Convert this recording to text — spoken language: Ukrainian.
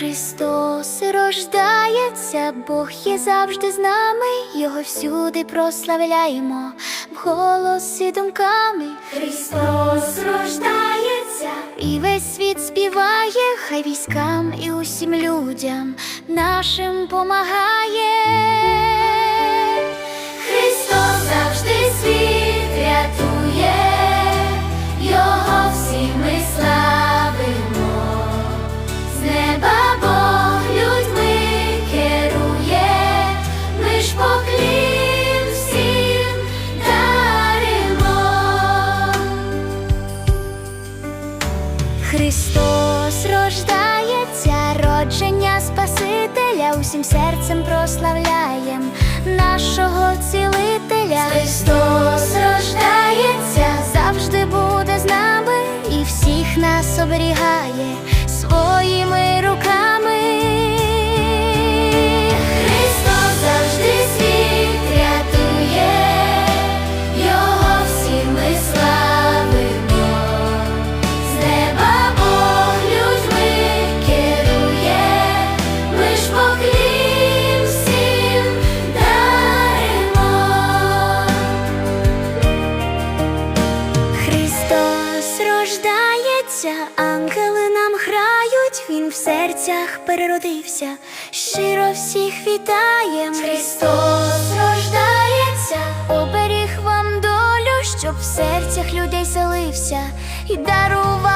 Христос рождається, Бог є завжди з нами, Його всюди прославляємо, в і думками. Христос рождається, і весь світ співає, хай військам і усім людям нашим помагає. Христос рождається, родження Спасителя, усім серцем прославляєм нашого цілителя. Христос рождається, завжди буде з нами і всіх нас оберігає своїми руками. рождається, ангели нам грають, Він в серцях переродився, щиро всіх вітаєм. Христос рождається, оберіг вам долю, щоб в серцях людей селився і дарував.